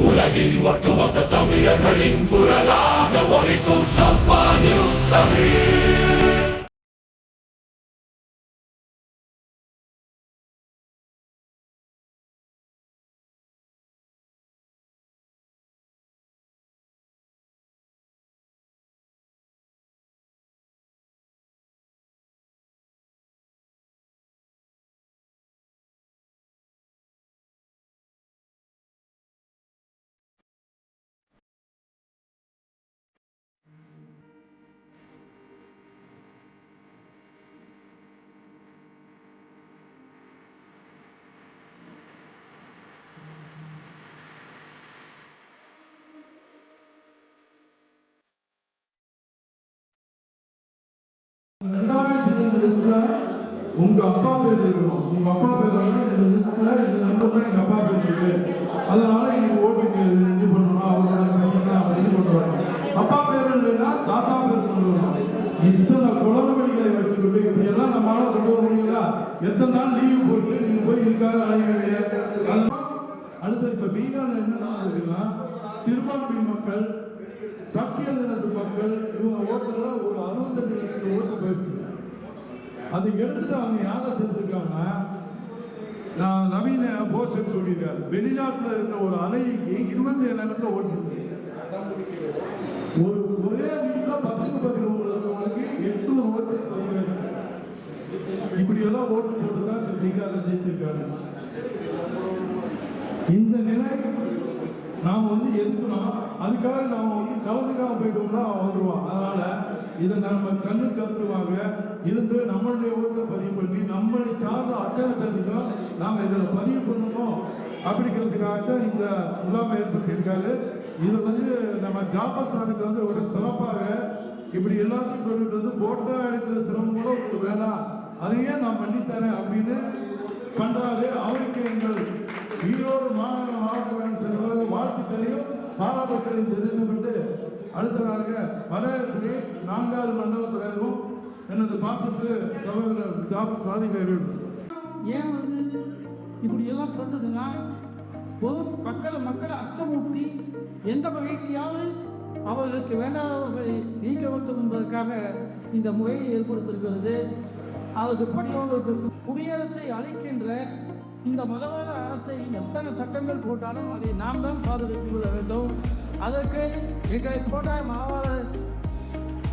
உலகின் ஒட்டுமொத்த தமிழர்களின் குரலாக ஒழிக்கும் சப்பா நியூஸ் தமிழ் உங்க அப்பா பேர் இருக்கணும் உங்க அப்பா பேர் வந்து இந்த லிஸ்ட்ல இந்த எங்க அப்பா பேர் இருக்கு அதனால எனக்கு ஓட்டுக்கு இது பண்ணணும் அவரோட பையன் தான் அப்படின்னு கொண்டு வரணும் அப்பா பேர் இல்லைன்னா தாத்தா பேர் கொண்டு வரணும் இத்தனை குளறுபடிகளை வச்சுக்கிட்டு இப்படி எல்லாம் நம்மளால கொண்டு வர முடியுங்களா எத்தனை நாள் லீவு போட்டு நீங்க போய் இதுக்காக அலைவீங்க அடுத்து இப்ப பீகார்ல என்ன இருக்குன்னா சிறுபான்மை மக்கள் பட்டியல் நிலத்து மக்கள் இவங்க ஓட்டுல ஒரு அறுபத்தஞ்சு லட்சம் ஓட்டு போயிடுச்சு. அது எடுத்துட்டு அவங்க யாரை சேர்த்துருக்காங்கன்னா நான் நவீன போஸ்டர் சொல்லியிருக்காரு. வெளிநாட்டில் இருந்த ஒரு அலைக்கு இருபத்தி ஏழாயிரத்துல ஓட்டு ஒரு ஒரே வீட்டில் பத்து பதினொன்று எட்நூறு ஓட்டு பதிவு இப்படி எல்லாம் ஓட்டு போட்டு தான் பீகார்ல ஜெயிச்சிருக்காரு இந்த நிலை நாம் வந்து எதுக்குறோம் அதுக்காக நாம் வந்து கலந்துக்காமல் போயிட்டோம்னா அவன் அதனால் அதனால இதை நம்ம கண்ணு கருத்துவாங்க இருந்து நம்மளுடைய ஓட்டை பதிவு பண்ணி நம்மளை சார்ந்த அக்கறைக்கும் நாம் இதில் பதிவு பண்ணணும் அப்படிங்கிறதுக்காக தான் இந்த முகாமை ஏற்படுத்தியிருக்காரு. இது வந்து நம்ம ஜாபர் சாருக்கு வந்து ஒரு சிறப்பாக இப்படி எல்லாத்தையும் கொண்டுட்டு வந்து போட்டோ எடுக்கிற சிரமம் கூட உங்களுக்கு வேணாம் அதையே நான் பண்ணித்தரேன் அப்படின்னு பண்றாரு. அவருக்கு எங்கள் ஈரோடு மாநகர மாவட்ட வேலை வாழ்த்துக்களையும் பாராட்டுக்களையும் தெரிந்து கொண்டு அடுத்ததாக வரவேற்பு நான்காவது மண்டல தலைவரும் எனது பாசத்து சகோதரர் ஜாப் சாதிக்க ஏன் வந்து இப்படி எல்லாம் பண்ணுறதுன்னா பொது மக்களை மக்களை அச்சமூட்டி எந்த வகைக்கையாவது அவர்களுக்கு வேண்டாதவர்களை நீக்க வேண்டும் என்பதற்காக இந்த முறையை ஏற்படுத்தியிருக்கிறது. அதுக்கு படிவங்களுக்கு குடியரசை அளிக்கின்ற இந்த மதவாத அரசை எத்தனை சட்டங்கள் போட்டாலும் அதை நாம் தான் பாதுகாத்துக் கொள்ள வேண்டும். அதற்கு எங்களை போட்ட மாவாத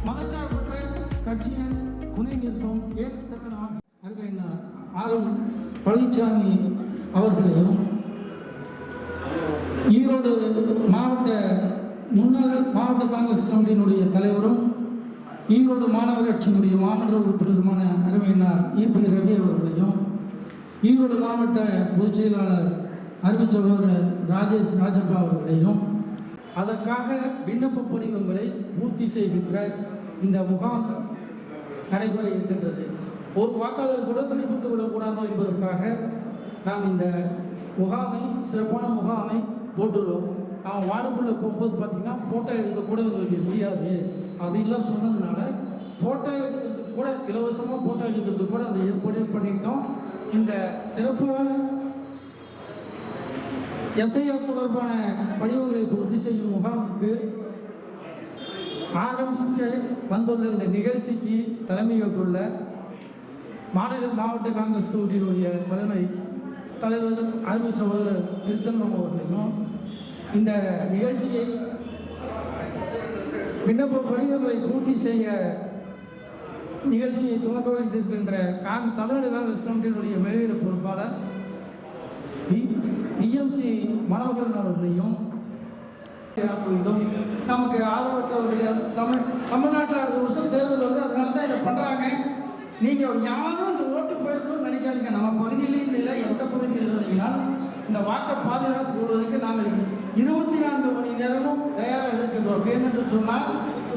மதச்சார்பற்ற கட்சியின் துணை நிற்கும் ஏற்கத்தக்க நாம் அறிஞர் பழனிசாமி அவர்களையும் ஈரோடு மாவட்ட முன்னாள் மாவட்ட காங்கிரஸ் கமிட்டியினுடைய தலைவரும் ஈரோடு மாநகராட்சியினுடைய மாமன்ற உறுப்பினருமான அருமையினார் ஈபி ரவி அவர்களையும் ஈரோடு மாவட்ட பொதுச் செயலாளர் அருமை சகோதரர் ராஜேஷ் ராஜப்பா அவர்களையும் அதற்காக விண்ணப்ப படிவங்களை பூர்த்தி செய்கின்ற இந்த முகாம் நடைபெற இருக்கின்றது. ஒரு வாக்காளர் கூட தனிப்பட்டு விடக்கூடாது என்பதற்காக நாம் இந்த முகாமை சிறப்பான முகாமை போட்டுள்ளோம். அவன் வார்டுக்குள்ளே போகும்போது பார்த்தீங்கன்னா ஃபோட்டோ எடுக்க கூட எங்களுக்கு முடியாது அதெல்லாம் சொன்னதுனால ஃபோட்டோ எடுக்கிறதுக்கு கூட இலவசமாக ஃபோட்டோ எடுக்கிறதுக்கு கூட அந்த ஏற்பாடு பண்ணிட்டோம். இந்த சிறப்பான எஸ்ஐஆர் தொடர்பான படிவங்களை பூர்த்தி செய்யும் முகாமுக்கு ஆரம்பிக்க வந்துள்ள இந்த நிகழ்ச்சிக்கு தலைமை ஏற்றுள்ள மாநில மாவட்ட காங்கிரஸ் கமிட்டியினுடைய தலைமை தலைவர் அருமை சகோதரர் திருச்செல்வம் அவர்களையும் இந்த நிகழ்ச்சியை விண்ணப்ப படிவங்களை பூர்த்தி செய்ய நிகழ்ச்சியை துவக்க வைத்திருக்கின்ற காங் தமிழ்நாடு காங்கிரஸ் கமிட்டியினுடைய மேலிட பொறுப்பாளர் பிஎம்சி மனோகரன் அவர்களையும் வேண்டும் நமக்கு ஆதரவற்றவருடைய தமிழ் தமிழ்நாட்டில் அடுத்த வருஷம் தேர்தல் வந்து அதனால தான் இதை பண்ணுறாங்க நீங்கள் யாரும் இந்த ஓட்டு போயிருக்கணும்னு நினைக்காதீங்க. நம்ம பகுதியிலையும் இல்லை எந்த பகுதியில் இருந்தீங்கனாலும் இந்த வாக்கை பாதுகாத்து கூறுவதற்கு நாங்கள் இருபத்தி நான்கு மணி நேரமும் தயாராக இருக்கின்றோம் ஏனென்று சொன்னால்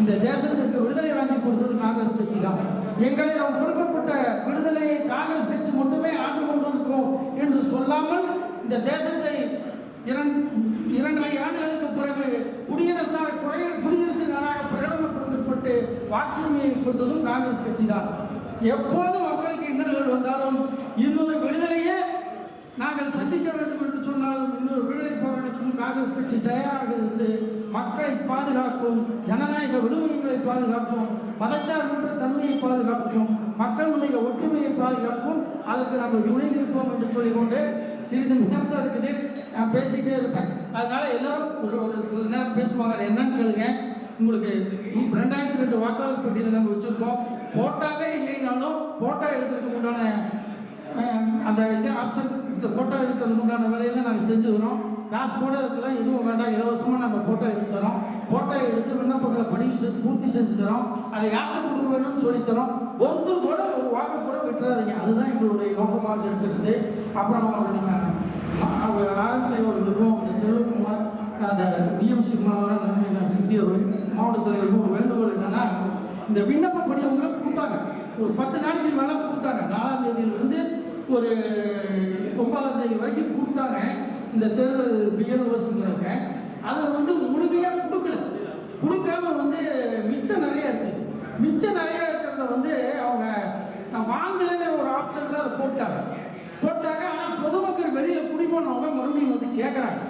இந்த தேசத்திற்கு விடுதலை வாங்கி கொடுத்தது காங்கிரஸ் கட்சி தான். எங்களை அவங்க கொடுக்கப்பட்ட விடுதலையை காங்கிரஸ் கட்சி மட்டுமே ஆண்டு கொண்டிருக்கும் என்று சொல்லாமல் இந்த தேசத்தை இரண்டு இரண்டரை பிரகடனப்படுத்தப்பட்டு வாக்குரிமையை கொடுத்ததும் காங்கிரஸ் கட்சி தான் எப்போதும் மக்களுக்கு இன்னல்கள் வந்தாலும் இன்னொரு விடுதலையே நாங்கள் சந்திக்க வேண்டும் என்று சொன்னாலும் இன்னொரு விடுதலை போராட்டத்திலும் காங்கிரஸ் கட்சி தயாராக இருந்து மக்களை பாதுகாக்கும் ஜனநாயக விடுமுறைகளை பாதுகாக்கும் மதச்சார்பற்ற தன்மையை பாதுகாக்கும் மக்களுடைய ஒற்றுமையை பாதுகாக்கும் அதுக்கு நம்ம இணைந்திருப்போம் என்று சொல்லிக்கொண்டு சிறிது நேரம் தான் இருக்குது. நான் பேசிக்கிட்டே இருப்பேன். அதனால எல்லாரும் ஒரு ஒரு சில நேரம் பேசுவாங்க. என்னன்னு கேளுங்க. உங்களுக்கு ரெண்டாயிரத்தி ரெண்டு வாக்காளர் பட்டியலை நம்ம வச்சுருக்கோம். போட்டாவே இல்லைனாலும் போட்டா எடுக்கிறதுக்கு உண்டான அந்த இது ஆப்ஷன் இந்த போட்டோ எடுக்கிறதுக்கு உண்டான வேலையெல்லாம் நாங்கள் செஞ்சு வரோம் காசு கூட இருக்கலாம் எதுவும் வேண்டாம். இலவசமாக நாங்கள் போட்டோ எடுத்து தரோம். போட்டோ எடுத்து விண்ணப்பங்களை பதிவு செஞ்சு பூர்த்தி செஞ்சு தரோம். அதை யாருக்கு கொடுக்க வேணும்னு சொல்லி தரோம். ஒருத்தர் கூட ஒரு வாக்கு கூட விட்டுறாதீங்க. அதுதான் எங்களுடைய நோக்கமாக இருக்கிறது. அப்புறம் அவங்க ஆரம்பத்தில் அவர்களுக்கும் அந்த செல்வகுமார் அந்த பிஎம்சி மாவட்ட இந்திய மாவட்ட தலைவருக்கும் வேண்டுகோள் என்னன்னா இந்த விண்ணப்ப படிவங்களை கொடுத்தாங்க ஒரு பத்து நாளைக்கு மேலே கொடுத்தாங்க நாலாம் தேதியிலிருந்து ஒரு ஒன்பதாம் தேதி வரைக்கும் கொடுத்தாங்க இந்த தேர்தல் பிஎல்ஓஸுங்கிறவங்க அதில் வந்து முழுமையாக கொடுக்கல. கொடுக்காம வந்து மிச்சம் நிறைய இருக்குது மிச்சம் நிறைய இருக்கிறத வந்து அவங்க நான் வாங்கலைன்னு ஒரு ஆப்ஷனில் அதை போட்டாங்க. போட்டாங்க. ஆனால் பொதுமக்கள் வெளியில் குடிபோனவங்க மறுபடியும் வந்து கேட்குறாங்க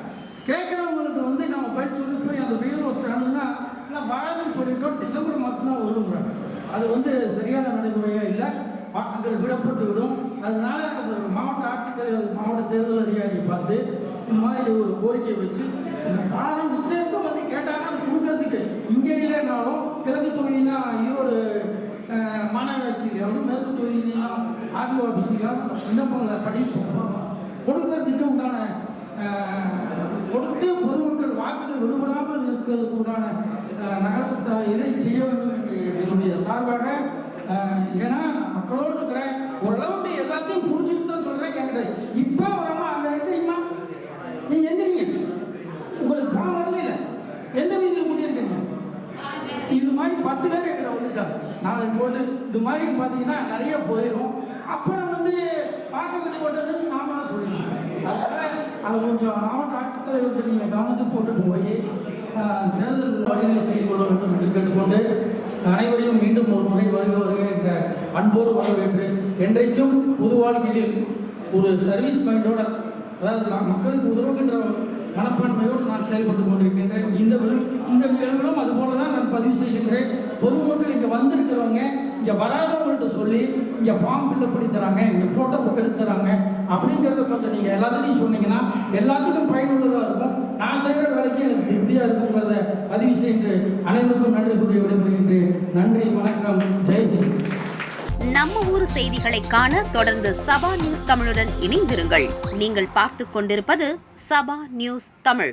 கேட்குறவங்களுக்கு வந்து நம்ம பயிற்சி போய் அந்த பிஎல்ஓஸ் வேணும்னா ஆனால் வராதுன்னு சொல்லிட்டோம் டிசம்பர் மாதம் தான் வருங்கிறாங்க அது வந்து சரியான நடைமுறையாக இல்லை. வாக்குகள் விடப்பட்டு விடும். அதனால அந்த மாவட்ட ஆட்சித்தலைவர் மாவட்ட தேர்தல் அதிகாரி பார்த்து இந்த மாதிரி ஒரு கோரிக்கை வச்சு இந்த நிச்சயத்தை வந்து கேட்டாங்கன்னா அது கொடுக்கறதுக்கு இங்கே இல்லைனாலும் கிழக்கு தொகுதினா ஈரோடு அஹ், மாநகராட்சியிலும் மேற்கு தொகுதினா ஆர்டிஓ ஆஃபீஸிலும் விண்ணப்பங்களை படிப்போம் கொடுக்கறதுக்கு உண்டான கொடுத்து பொதுமக்கள் இதை செய்ய வேண்டும் என்று என்னுடைய சார்பாக ஏன்னா மக்களோடு இருக்கிறேன் ஓரளவுக்கு எல்லாத்தையும் புரிஞ்சுட்டு தான் சொல்கிறேன் என்கிட்ட. இப்போ வரமா அங்கே எந்திரிங்களா நீங்கள் எந்திரிங்க. உங்களுக்கு தான் வரல இல்லை. எந்த வீதியில் முடியிருக்கீங்க இது மாதிரி பத்து பேர் எங்களை வந்துட்டாங்க நாளைக்கு போட்டு இது மாதிரி பார்த்தீங்கன்னா நிறைய போயிடும் அப்புறம் வந்து பாசப்பட்டு போட்டதுன்னு நாம தான் சொல்லிடுவோம். அதனால அதை கொஞ்சம் மாவட்ட ஆட்சித்தலைவர்கிட்ட நீங்கள் கவனத்துக்கு போட்டு தேர்தல் வழிகளை செய்து கொள்ள வேண்டும் என்று கேட்டுக்கொண்டு அனைவரையும் மீண்டும் ஒரு முறை வருக வருக என்ற அன்போடு வரவேற்று என்றைக்கும் புது வாழ்க்கையில் ஒரு சர்வீஸ் மைண்டோட அதாவது நான் மக்களுக்கு உதவுகின்ற மனப்பான்மையோடு நான் செயல்பட்டு கொண்டிருக்கின்றேன். இந்த விழு- இந்த நிகழ்விலும் அதுபோல தான் நான் பதிவு செய்கின்றேன். பொதுமக்கள் இங்கே வந்திருக்கிறவங்க இங்கே வராதவங்கள்ட்ட சொல்லி இங்கே ஃபார்ம் ஃபில்அப் பண்ணி தராங்க இங்கே ஃபோட்டோ புக் எடுத்துறாங்க அப்படிங்கிறத கொஞ்சம் நீங்கள் எல்லாத்தையும் சொன்னீங்கன்னா எல்லாத்துக்கும் பயனுள்ளதாக இருக்கும். நான் செய்கிற வேலைக்கு எனக்கு திருப்தியாக இருக்குங்கிறத பதிவு செய்து அனைவருக்கும் நன்றி கூறி விடைபெறுகின்றேன். நன்றி வணக்கம் ஜெய் நம்ம ஊர் செய்திகளை காண தொடர்ந்து சபா நியூஸ் தமிழுடன் இணைந்திருங்கள். நீங்கள் பார்த்து கொண்டிருப்பது சபா நியூஸ் தமிழ்.